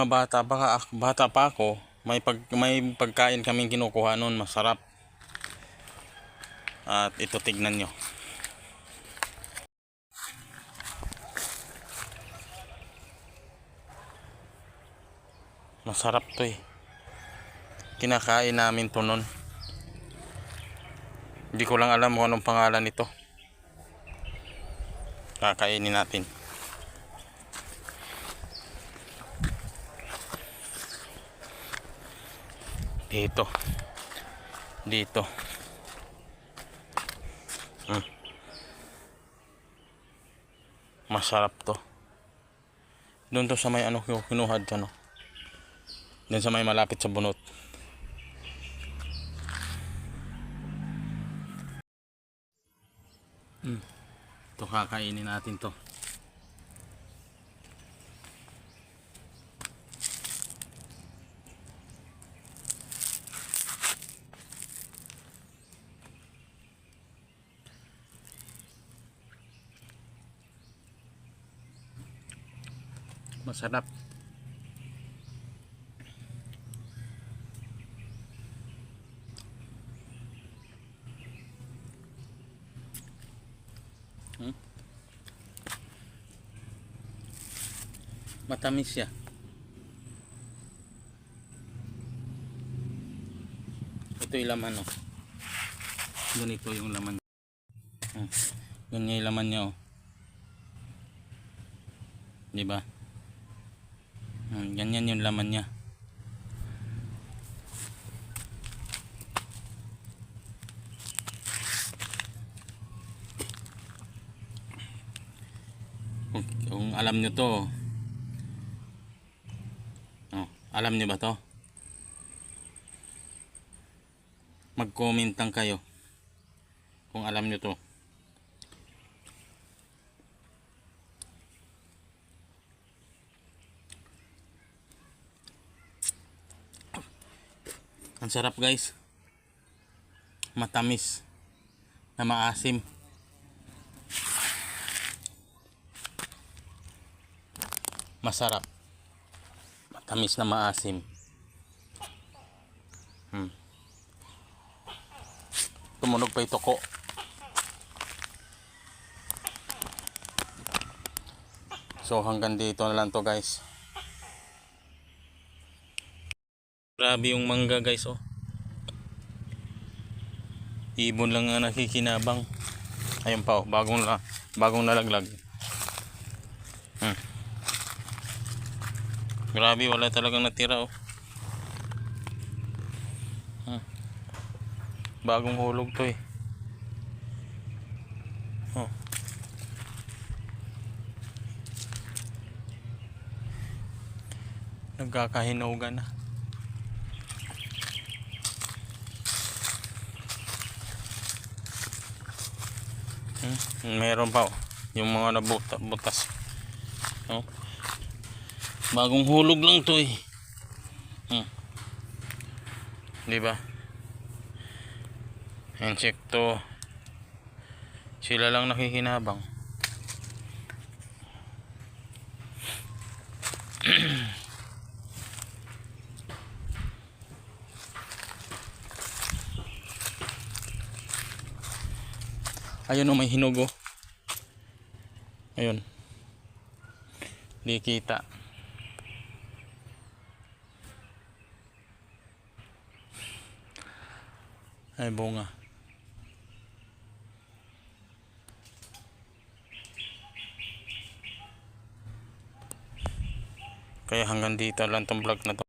mga bata, baka ak- bata pa ako, may, pag, may pagkain kaming kinukuha noon, masarap. At ito tignan nyo. Masarap to eh. Kinakain namin to noon. Hindi ko lang alam kung anong pangalan nito. Kakainin natin. Dito. Dito. Mm. Masarap to. Doon to sa may ano kinuhad ano. Doon sa may malapit sa bunot. Mm. Ito kakainin natin to. Masarap. Hmm? Matamis siya. Ito yung laman oh. Ganito yung laman. Ganyan yung laman niya oh. Di ba? Hmm, ganyan yung laman niya. Kung, kung alam nyo to, oh, alam nyo ba to? Mag-comment kayo kung alam nyo to. Ang sarap guys. Matamis. Na maasim. Masarap. Matamis na maasim. Hmm. Tumunog pa ito ko. So hanggang dito na lang to guys. Grabe yung mangga guys oh. Ibon lang nga nakikinabang. Ayun pa oh, bagong la, bagong nalaglag. Hmm. Grabe wala talagang natira oh. Hmm. Bagong hulog to eh. Oh. Nagkakahinugan na. Hmm, meron pa oh. Yung mga nabuta. Oh. Bagong hulog lang 'to eh. Hmm. 'Di ba? Insekto. Sila lang nakikinabang. Ayun o may hinugo. Ayun. Di kita. Ay bunga. Kaya hanggang dito lang tong vlog na to.